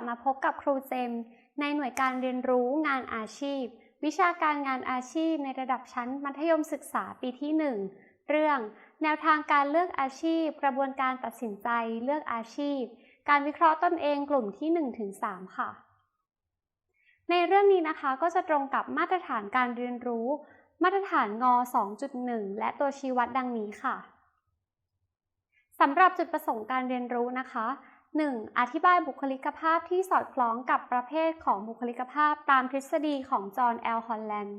บมาพบกับครูเจม ในหน่วยการเรียนรู้งานอาชีพ วิชาการงานอาชีพในระดับชั้นมัธยมศึกษาปีที่ 1 เรื่อง แนวทางการเลือกอาชีพ กระบวนการตัดสินใจเลือกอาชีพ การวิเคราะห์ตนเองกลุ่มที่ 1-3 ค่ะ ในเรื่องนี้นะคะก็จะตรงกับมาตรฐานการเรียนรู้ มาตรฐานง 2.1 และตัวชี้วัดดังนี้ค่ะสำหรับจุดประสงค์การเรียนรู้นะคะ 1. อธิบายบุคลิกภาพที่สอดคล้องกับประเภทของบุคลิกภาพตามทฤษฎีของจอห์นแอลฮอลแลนด์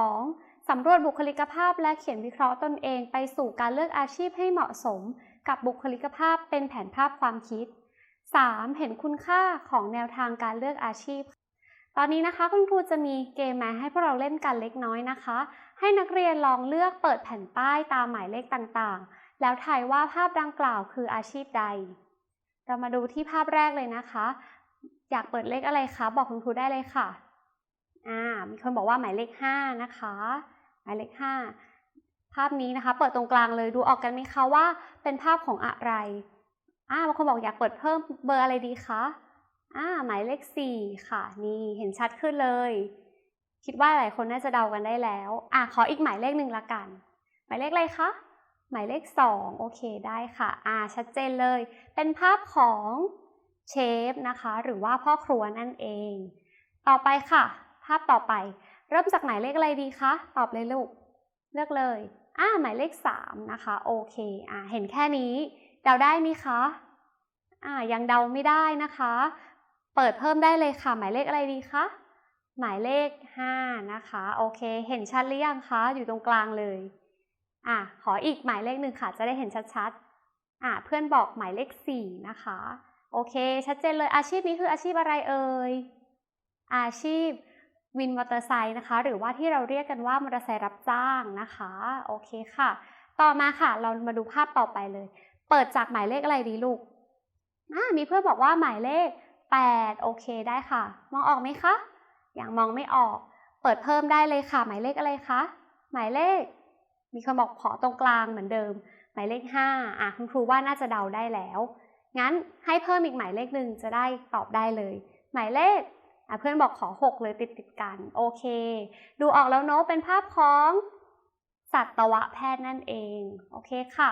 2. สำรวจบุคลิกภาพและเขียนวิเคราะห์ตนเองไปสู่การเลือกอาชีพให้เหมาะสม กับบุคลิกภาพเป็นแผนภาพความคิด 3. เห็นคุณค่าของแนวทางการเลือกอาชีพ ตอนนี้นะคะคุณครูจะมีเกมมาให้พวกเราเล่นกันเล็กน้อยนะคะ ให้นักเรียนลองเลือกเปิดแผ่นป้ายตามหมายเลขต่างๆ แล้วทายว่าภาพดังกล่าวคืออาชีพใด เรามาดูที่ภาพแรกเลยนะคะ อยากเปิดเลขอะไรคะบอกคุณครูได้เลยค่ะอ่ามีคนบอกว่าหมายเลข5นะคะ หมายเลข5ภาพนี้นะคะ เปิดตรงกลางเลยดูออกกันไหมคะว่าเป็นภาพของอะไรอ่าบางคนบอกอยากเปิดเพิ่มเบอร์อะไรดีคะอ่าหมายเลข 4 ค่ะ นี่เห็นชัดขึ้นเลย คิดว่าหลายคนน่าจะเดากันได้แล้วอ่าขออีกหมายเลขหนึ่งละกัน หมายเลขอะไรคะ หมายเลข 2 โอเคได้ค่ะอ่าชัดเจนเลย เป็นภาพของเชฟนะคะ หรือว่าพ่อครัวนั่นเอง ต่อไปค่ะ ภาพต่อไป เริ่มจากหมายเลขอะไรดีคะ ตอบเลยลูก เลือกเลยอ่าหมายเลข 3 นะคะ โอเคอ่าเห็นแค่นี้ เดาได้ไหมคะอ่ายังเดาไม่ได้นะคะ เปิดเพิ่มได้เลยค่ะ หมายเลขอะไรดีคะ หมายเลข 5 นะคะ โอเค เห็นชัดหรือยังคะ อยู่ตรงกลางเลย อะขออีกหมายเลขหนึ่งค่ะ จะได้เห็นชัดๆอะเพื่อนบอกหมายเลข4นะคะ โอเค ชัดเจนเลยอาชีพนี้คืออาชีพอะไรเอ่ย อาชีพวินมอเตอร์ไซค์นะคะ หรือว่าที่เราเรียกกันว่ามอเตอร์ไซค์รับจ้างนะคะ โอเคค่ะ ต่อมาค่ะ เรามาดูภาพต่อไปเลย เปิดจากหมายเลขอะไรดีลูกอ่ามีเพื่อนบอกว่าหมายเลข 8 โอเคได้ค่ะ มองออกไหมคะ อย่างมองไม่ออก เปิดเพิ่มได้เลยค่ะ หมายเลขอะไรคะ หมายเลข มีคนบอกขอตรงกลางเหมือนเดิม หมายเลข 5 อะคุณครูว่าน่าจะเดาได้แล้ว งั้นให้เพิ่มอีกหมายเลขหนึ่งจะได้ตอบได้เลย หมายเลขอะเพื่อนบอกขอ 6 เลยติดติดกัน โอเค ดูออกแล้วเนาะเป็นภาพของสัตวแพทย์นั่นเอง โอเคค่ะ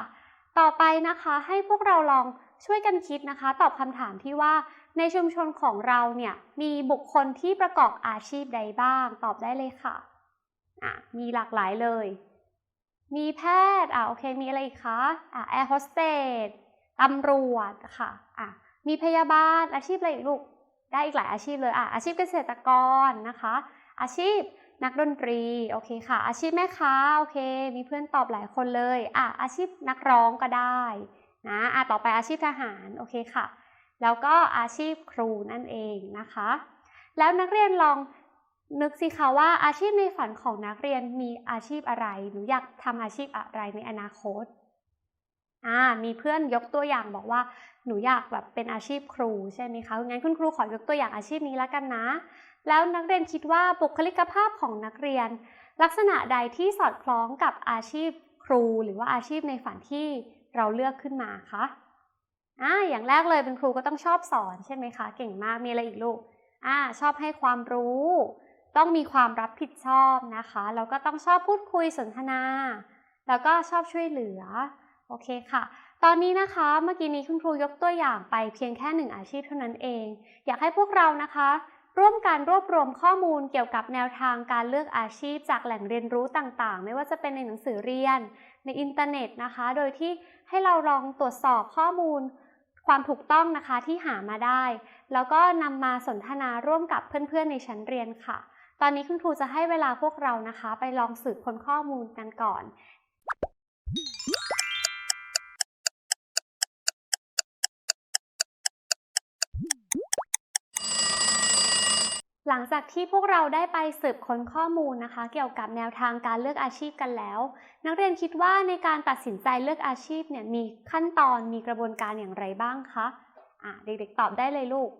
ต่อไปนะคะให้พวกเราลองช่วยกันคิดนะคะ ตอบคำถามที่ว่าในชุมชนของเราเนี่ยมีบุคคลที่ประกอบอาชีพใดบ้าง ตอบได้เลยค่ะ อะ มีหลากหลายเลย มีแพทย์อะโอเคมีอะไรอีกคะอะแอร์โฮสเตสตำรวจค่ะอะมีพยาบาลอาชีพอะไรอีกลูกได้อีกหลายอาชีพเลยอะอาชีพเกษตรกรนะคะ อาชีพนักดนตรีโอเคค่ะ อาชีพแม่ค้าโอเค มีเพื่อนตอบหลายคนเลยอะอาชีพนักร้องก็ได้นะอะต่อไปอาชีพทหารโอเคค่ะ แล้วก็อาชีพครูนั่นเองนะคะ แล้วนักเรียนลอง นึกสิคะว่าอาชีพในฝันของนักเรียนมีอาชีพอะไร หนูอยากทำอาชีพอะไรในอนาคต อ่า มีเพื่อนยกตัวอย่างบอกว่า หนูอยากแบบเป็นอาชีพครูใช่ไหมคะ งั้นคุณครูขอยกตัวอย่างอาชีพนี้แล้วกันนะ แล้วนักเรียนคิดว่าบุคลิกภาพของนักเรียน ลักษณะใดที่สอดคล้องกับอาชีพครู หรือว่าอาชีพในฝันที่เราเลือกขึ้นมาคะ อ่า อย่างแรกเลยเป็นครูก็ต้องชอบสอนใช่ไหมคะ เก่งมาก มีอะไรอีกลูก อ่า ชอบให้ความรู้ ต้องมีความรับผิดชอบนะคะ แล้วก็ต้องชอบพูดคุยสนทนา แล้วก็ชอบช่วยเหลือ โอเคค่ะ ตอนนี้นะคะเมื่อกี้นี้คุณครูยกตัวอย่างไปเพียงแค่หนึ่งอาชีพเท่านั้นเอง อยากให้พวกเรานะคะ ร่วมกันรวบรวมข้อมูลเกี่ยวกับแนวทางการเลือกอาชีพ จากแหล่งเรียนรู้ต่างๆ ไม่ว่าจะเป็นในหนังสือเรียน ในอินเทอร์เน็ตนะคะ โดยที่ให้เราลองตรวจสอบข้อมูลความถูกต้องนะคะที่หามาได้ แล้วก็นำมาสนทนาร่วมกับเพื่อนๆในชั้นเรียนค่ะ ตอนนี้คุณครูจะให้เวลาพวกเรานะคะ ไปลองสืบค้นข้อมูลกันก่อนหลังจากที่พวกเราได้ไปสืบค้นข้อมูลนะคะ เกี่ยวกับแนวทางการเลือกอาชีพกันแล้ว นักเรียนคิดว่าในการตัดสินใจเลือกอาชีพเนี่ยมีขั้นตอนมีกระบวนการอย่างไรบ้างคะอะเด็กๆตอบได้เลยลูก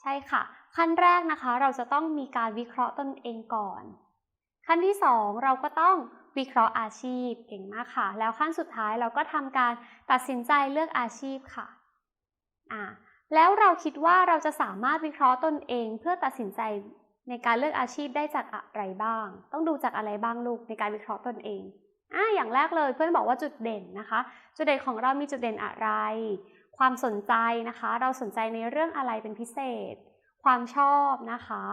ใช่ค่ะ ขั้นแรกนะคะ เราจะต้องมีการวิเคราะห์ตนเองก่อน ขั้นที่ 2 เราก็ต้องวิเคราะห์อาชีพเก่งมากค่ะ แล้วขั้นสุดท้ายเราก็ทำการตัดสินใจเลือกอาชีพค่ะอ่าแล้วเราคิดว่าเราจะสามารถวิเคราะห์ตนเองเพื่อตัดสินใจในการเลือกอาชีพได้จากอะไรบ้าง ต้องดูจากอะไรบ้างลูกในการวิเคราะห์ตนเองอ่าอย่างแรกเลยเพื่อนบอกว่าจุดเด่นนะคะ จุดเด่นของเรามีจุดเด่นอะไร ความสนใจนะคะ เราสนใจในเรื่องอะไรเป็นพิเศษ ความชอบนะคะ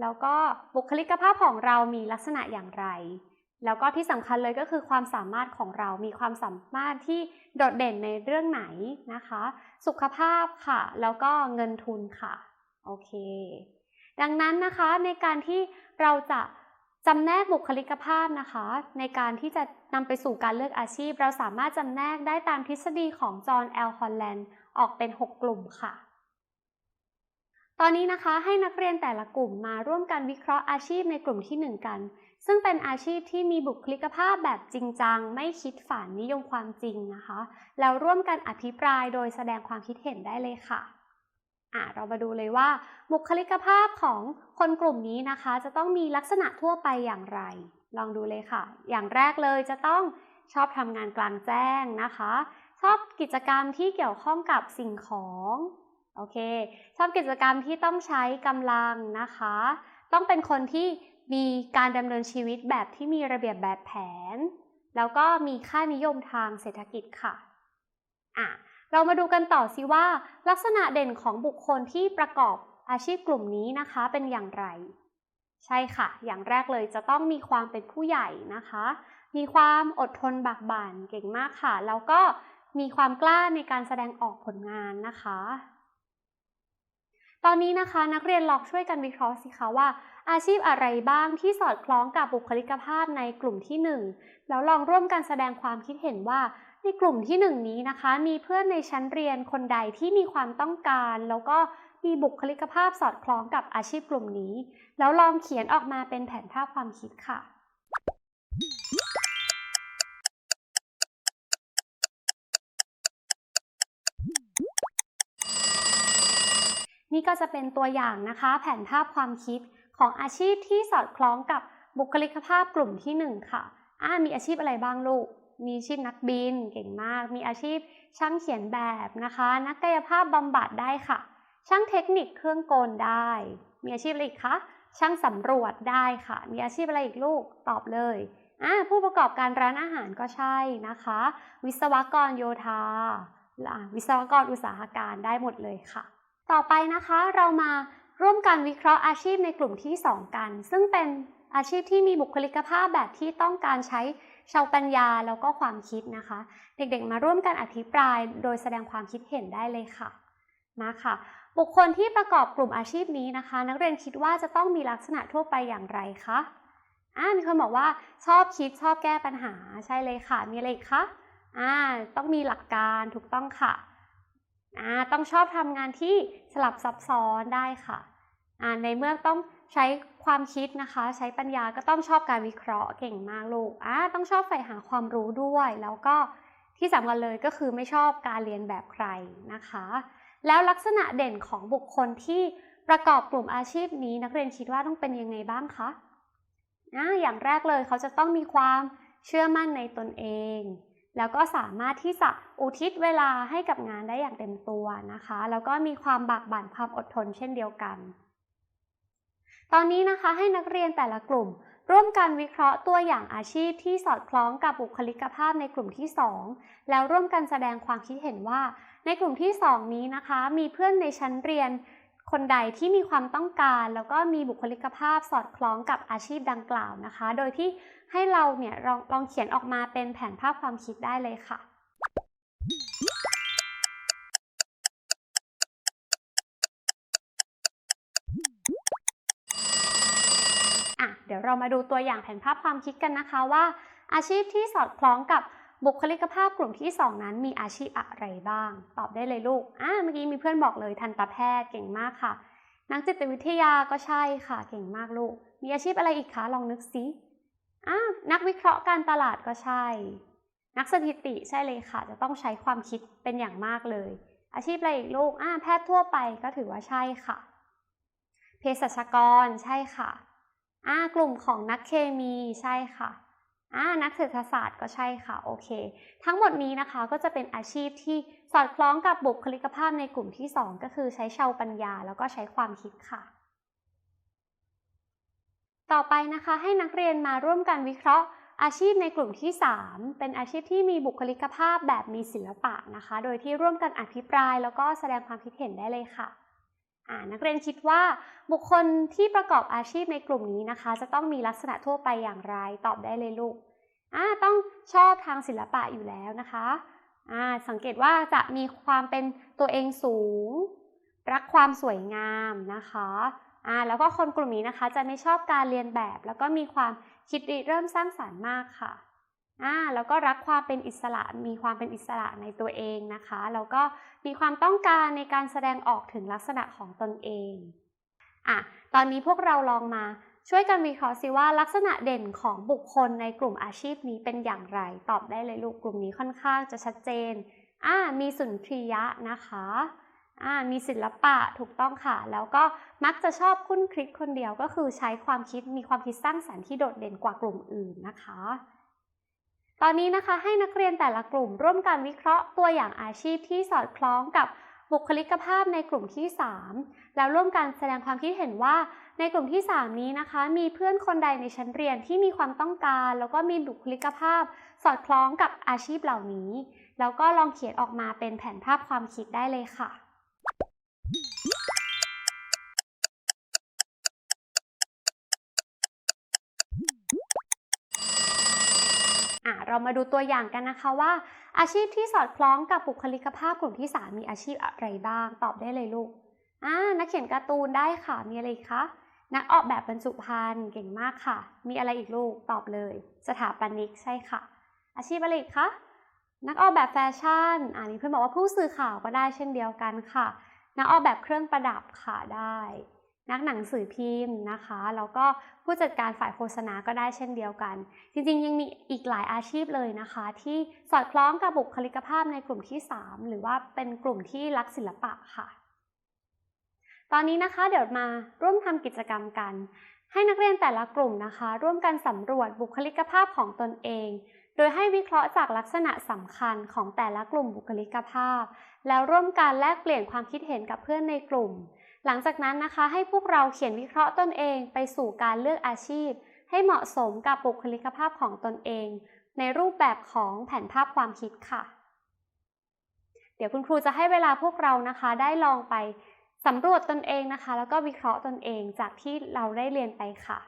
แล้วก็บุคลิกภาพของเรามีลักษณะอย่างไร แล้วก็ที่สำคัญเลยก็คือความสามารถของเรามีความสามารถที่โดดเด่นในเรื่องไหนนะคะ สุขภาพค่ะ แล้วก็เงินทุนค่ะ โอเค ดังนั้นนะคะในการที่เราจะจำแนกบุคลิกภาพนะคะ ในการที่จะนำไปสู่การเลือกอาชีพ เราสามารถจำแนกได้ตามทฤษฎีของจอห์นแอลฮอลแลนด์ออกเป็น 6 กลุ่มค่ะ ตอนนี้นะคะให้นักเรียนแต่ละกลุ่มมาร่วมกันวิเคราะห์อาชีพในกลุ่มที่ 1 กัน ซึ่งเป็นอาชีพที่มีบุคลิกภาพแบบจริงจัง ไม่คิดฝันนิยมความจริงนะคะ แล้วร่วมกันอภิปรายโดยแสดงความคิดเห็นได้เลยค่ะอะ เรามาดูเลยว่าบุคลิกภาพของคนกลุ่มนี้นะคะ จะต้องมีลักษณะทั่วไปอย่างไร ลองดูเลยค่ะ อย่างแรกเลยจะต้องชอบทำงานกลางแจ้งนะคะ ชอบกิจกรรมที่เกี่ยวข้องกับสิ่งของ โอเค ชอบกิจกรรมที่ต้องใช้กำลังนะคะ ต้องเป็นคนที่มีการดำเนินชีวิตแบบที่มีระเบียบแบบแผน แล้วก็มีค่านิยมทางเศรษฐกิจค่ะอะ เรามาดูกันต่อสิว่า ลักษณะเด่นของบุคคลที่ประกอบอาชีพกลุ่มนี้นะคะเป็นอย่างไร ใช่ค่ะ อย่างแรกเลยจะต้องมีความเป็นผู้ใหญ่นะคะ มีความอดทนบากบั่นเก่งมากค่ะ แล้วก็มีความกล้าในการแสดงออกผลงานนะคะ ตอนนี้นะคะนักเรียนลองช่วยกันวิเคราะห์สิคะว่า อาชีพอะไรบ้างที่สอดคล้องกับบุคลิกภาพในกลุ่มที่ 1 แล้วลองร่วมกันแสดงความคิดเห็นว่าในกลุ่มที่ 1 นี้นะคะ มีเพื่อนในชั้นเรียนคนใดที่มีความต้องการ แล้วก็มีบุคลิกภาพสอดคล้องกับอาชีพกลุ่มนี้ แล้วลองเขียนออกมาเป็นแผนภาพความคิดค่ะ นี่ก็จะเป็นตัวอย่างนะคะ แผนภาพความคิดของอาชีพที่สอดคล้องกับบุคลิกภาพกลุ่มที่ 1 ค่ะอ่ามีอาชีพอะไรบ้างลูก มีอาชีพนักบินเก่งมาก มีอาชีพช่างเขียนแบบนะคะ นักกายภาพบำบัดได้ค่ะ ช่างเทคนิคเครื่องกลได้ มีอาชีพอะไรอีกคะ ช่างสำรวจได้ค่ะ มีอาชีพอะไรอีกลูก ตอบเลยอ่าผู้ประกอบการร้านอาหารก็ใช่นะคะ วิศวกรโยธา วิศวกรอุตสาหการได้หมดเลยค่ะ ต่อไปนะคะเรามาร่วมกันวิเคราะห์อาชีพในกลุ่มที่ 2 กัน ซึ่งเป็นอาชีพที่มีบุคลิกภาพแบบที่ต้องการใช้ชาวปัญญาแล้วก็ความคิดนะคะ เด็กๆมาร่วมกันอภิปรายโดยแสดงความคิดเห็นได้เลยค่ะมาค่ะ บุคคลที่ประกอบกลุ่มอาชีพนี้นะคะ นักเรียนคิดว่าจะต้องมีลักษณะทั่วไปอย่างไรคะอ่ามีคนบอกว่าชอบคิดชอบแก้ปัญหาใช่เลยค่ะ มีอะไรอีกคะอ่าต้องมีหลักการถูกต้องค่ะ ต้องชอบทำงานที่สลับซับซ้อนได้ค่ะอ่าในเมื่อต้องใช้ความคิดนะคะ ใช้ปัญญาก็ต้องชอบการวิเคราะห์เก่งมากลูกอ่าต้องชอบใฝ่หาความรู้ด้วย แล้วก็ที่สำคัญเลยก็คือไม่ชอบการเรียนแบบใครนะคะ แล้วลักษณะเด่นของบุคคลที่ประกอบกลุ่มอาชีพนี้นักเรียนคิดว่าต้องเป็นยังไงบ้างคะอ่าอย่างแรกเลยเขาจะต้องมีความเชื่อมั่นในตนเอง แล้วก็สามารถที่จะอุทิศเวลาให้กับงานได้อย่างเต็มตัวนะคะ แล้วก็มีความบากบั่นความอดทนเช่นเดียวกัน ตอนนี้นะคะให้นักเรียนแต่ละกลุ่ม ร่วมกันวิเคราะห์ตัวอย่างอาชีพที่สอดคล้องกับบุคลิกภาพในกลุ่มที่ 2 แล้วร่วมกันแสดงความคิดเห็นว่า ในกลุ่มที่ 2 นี้นะคะ มีเพื่อนในชั้นเรียน คนใดที่มีความต้องการ แล้วก็มีบุคลิกภาพสอดคล้องกับอาชีพดังกล่าวนะคะ โดยที่ให้เราเนี่ยลองลองเขียนออกมาเป็นแผนภาพความคิดได้เลยค่ะอะเดี๋ยวเรามาดูตัวอย่างแผนภาพความคิดกันนะคะว่า อาชีพที่สอดคล้องกับ บุคลิกภาพกลุ่มที่ 2 นั้นมีอาชีพอะไรบ้าง ตอบได้เลยลูกอ่าเมื่อกี้มีเพื่อนบอกเลยทันตแพทย์เก่งมากค่ะ นักจิตวิทยาก็ใช่ค่ะ เก่งมากลูก มีอาชีพอะไรอีกคะลองนึกสิอ่านักวิเคราะห์การตลาดก็ใช่ นักสถิติใช่เลยค่ะ จะต้องใช้ความคิดเป็นอย่างมากเลย อาชีพอะไรอีกลูกอ่าแพทย์ทั่วไปก็ถือว่าใช่ค่ะเภสัชกรใช่ค่ะอ่ากลุ่มของนักเคมีใช่ค่ะ อ่านักเศรษฐศาสตร์ก็ใช่ค่ะโอเค ทั้งหมดนี้นะคะก็จะเป็นอาชีพที่สอดคล้องกับบุคลิกภาพในกลุ่มที่ 2 ก็คือใช้ชาวปัญญาแล้วก็ใช้ความคิดค่ะ ต่อไปนะคะให้นักเรียนมาร่วมกันวิเคราะห์ อาชีพในกลุ่มที่ 3 เป็นอาชีพที่มีบุคลิกภาพแบบมีศิลปะนะคะ โดยที่ร่วมกันอภิปรายแล้วก็แสดงความคิดเห็นได้เลยค่ะ นักเรียนคิดว่าบุคคลที่ประกอบอาชีพในกลุ่มนี้นะคะ จะต้องมีลักษณะทั่วไปอย่างไรตอบได้เลยลูกต้องชอบทางศิลปะอยู่แล้วนะคะสังเกตว่าจะมีความเป็นตัวเองสูง รักความสวยงามนะคะแล้วก็คนกลุ่มนี้นะคะจะไม่ชอบการเรียนแบบ แล้วก็มีความคิดริเริ่มสร้างสารรค์มากค่ะ อ่าแล้วก็รักความเป็นอิสระมีความเป็นอิสระในตัวเองนะคะแล้วก็มีความต้องการในการแสดงออกถึงลักษณะของตนเองอะตอนนี้พวกเราลองมาช่วยกันวิเคราะห์สิว่าลักษณะเด่นของบุคคลในกลุ่มอาชีพนี้เป็นอย่างไร ตอบได้เลยลูกกลุ่มนี้ค่อนข้างจะชัดเจนอ่ามีสุนทรียะนะคะอ่ามีศิลปะถูกต้องค่ะ แล้วก็มักจะชอบคุ้นคลิกคนเดียวก็คือใช้ความคิดมีความคิดสร้างสรรค์ที่โดดเด่นกว่ากลุ่มอื่นนะคะ ตอนนี้นะคะให้นักเรียนแต่ละกลุ่มร่วมกันวิเคราะห์ตัวอย่างอาชีพที่สอดคล้องกับบุคลิกภาพในกลุ่มที่ 3 แล้วร่วมกันแสดงความคิดเห็นว่า ในกลุ่มที่ 3 นี้นะคะ มีเพื่อนคนใดในชั้นเรียนที่มีความต้องการ แล้วก็มีบุคลิกภาพ สอดคล้องกับอาชีพเหล่านี้ แล้วก็ลองเขียนออกมาเป็นแผนภาพความคิดได้เลยค่ะ อะเรามาดูตัวอย่างกันนะคะว่า อาชีพที่สอดคล้องกับบุคลิกภาพกลุ่มที่ 3 มีอาชีพอะไรบ้าง ตอบได้เลยลูกอ่านักเขียนการ์ตูนได้ค่ะ มีอะไรอีกคะ นักออกแบบบรรจุภัณฑ์เก่งมากค่ะ มีอะไรอีกลูก ตอบเลย สถาปนิกใช่ค่ะ อาชีพอะไรอีกคะ นักออกแบบแฟชั่น อ่านี้เพื่อนบอกว่าผู้สื่อข่าวก็ได้เช่นเดียวกันค่ะ นักออกแบบเครื่องประดับค่ะได้ นักหนังสือพิมพ์นะคะ แล้วก็ผู้จัดการฝ่ายโฆษณาก็ได้เช่นเดียวกัน จริงๆ ยังมีอีกหลายอาชีพเลยนะคะ ที่สอดคล้องกับบุคลิกภาพในกลุ่มที่ 3 หรือว่าเป็นกลุ่มที่รักศิลปะค่ะ ตอนนี้นะคะเดี๋ยวมาร่วมทำกิจกรรมกัน ให้นักเรียนแต่ละกลุ่มนะคะ ร่วมกันสำรวจบุคลิกภาพของตนเอง โดยให้วิเคราะห์จากลักษณะสำคัญของแต่ละกลุ่มบุคลิกภาพ แล้วร่วมกันแลกเปลี่ยนความคิดเห็นกับเพื่อนในกลุ่ม หลังจากนั้นนะคะให้พวกเราเขียนวิเคราะห์ตนเองไปสู่การเลือกอาชีพ ให้เหมาะสมกับบุคลิกภาพของตนเอง ในรูปแบบของแผนภาพความคิดค่ะ เดี๋ยวคุณครูจะให้เวลาพวกเรานะคะได้ลองไปสำรวจตนเองนะคะ แล้วก็วิเคราะห์ตนเองจากที่เราได้เรียนไปค่ะ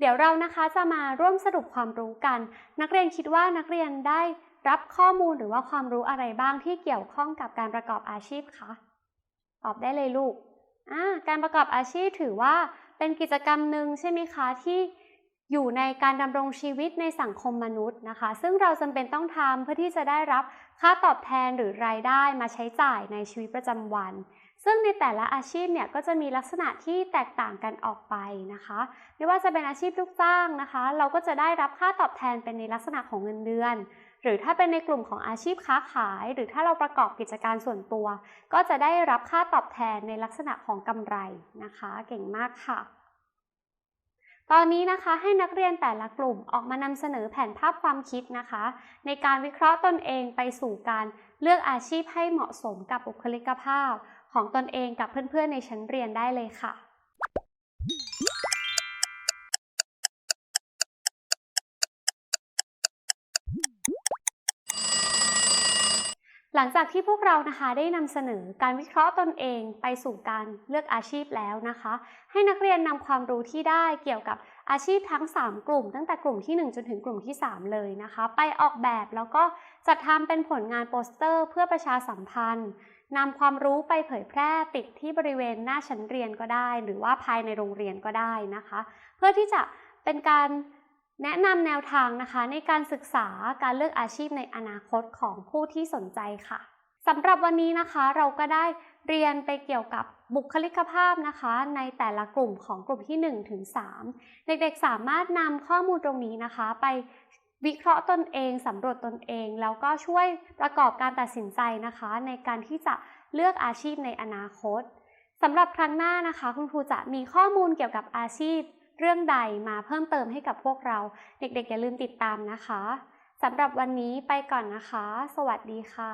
เดี๋ยวเรานะคะจะมาร่วมสรุปความรู้กัน นักเรียนคิดว่านักเรียนได้รับข้อมูลหรือว่าความรู้อะไรบ้างที่เกี่ยวข้องกับการประกอบอาชีพคะ ตอบได้เลยลูก การประกอบอาชีพถือว่าเป็นกิจกรรมหนึ่งใช่ไหมคะที่อยู่ในการดำรงชีวิตในสังคมมนุษย์นะคะ ซึ่งเราจำเป็นต้องทำเพื่อที่จะได้รับค่าตอบแทนหรือรายได้มาใช้จ่ายในชีวิตประจำวัน ซึ่งในแต่ละอาชีพเนี่ยก็จะมีลักษณะที่แตกต่างกันออกไปนะคะ ไม่ว่าจะเป็นอาชีพลูกจ้างนะคะ เราก็จะได้รับค่าตอบแทนเป็นในลักษณะของเงินเดือน หรือถ้าเป็นในกลุ่มของอาชีพค้าขาย หรือถ้าเราประกอบกิจการส่วนตัว ก็จะได้รับค่าตอบแทนในลักษณะของกำไรนะคะ เก่งมากค่ะตอนนี้นะคะให้นักเรียนแต่ละกลุ่มออกมานำเสนอแผนภาพความคิดนะคะ ในการวิเคราะห์ตนเองไปสู่การเลือกอาชีพให้เหมาะสมกับบุคลิกภาพ ของตนเองกับเพื่อนๆในชั้นเรียนได้เลยค่ะ หลังจากที่พวกเรานะคะได้นำเสนอการวิเคราะห์ตนเองไปสู่การเลือกอาชีพแล้วนะคะ ให้นักเรียนนำความรู้ที่ได้เกี่ยวกับอาชีพทั้ง 3 กลุ่ม ตั้งแต่กลุ่มที่ 1 จนถึงกลุ่มที่ 3 เลยนะคะ ไปออกแบบแล้วก็จัดทำเป็นผลงานโปสเตอร์เพื่อประชาสัมพันธ์ นำความรู้ไปเผยแพร่ติดที่บริเวณหน้าชั้นเรียนก็ได้ หรือว่าภายในโรงเรียนก็ได้นะคะ เพื่อที่จะเป็นการแนะนำแนวทางนะคะ ในการศึกษาการเลือกอาชีพในอนาคตของผู้ที่สนใจค่ะสำหรับวันนี้นะคะเราก็ได้เรียนไปเกี่ยวกับบุคลิกภาพนะคะ ในแต่ละกลุ่มของกลุ่มที่1ถึง3เด็กๆสามารถนำข้อมูลตรงนี้นะคะ ไป วิเคราะห์ตนเองสำรวจตนเอง แล้วก็ช่วยประกอบการตัดสินใจนะคะ ในการที่จะเลือกอาชีพในอนาคตสำหรับครั้งหน้านะคะ คุณครูจะมีข้อมูลเกี่ยวกับอาชีพ เรื่องใดมาเพิ่มเติมให้กับพวกเรา เด็ก ๆ อย่าลืมติดตามนะคะสำหรับวันนี้ไปก่อนนะคะ สวัสดีค่ะ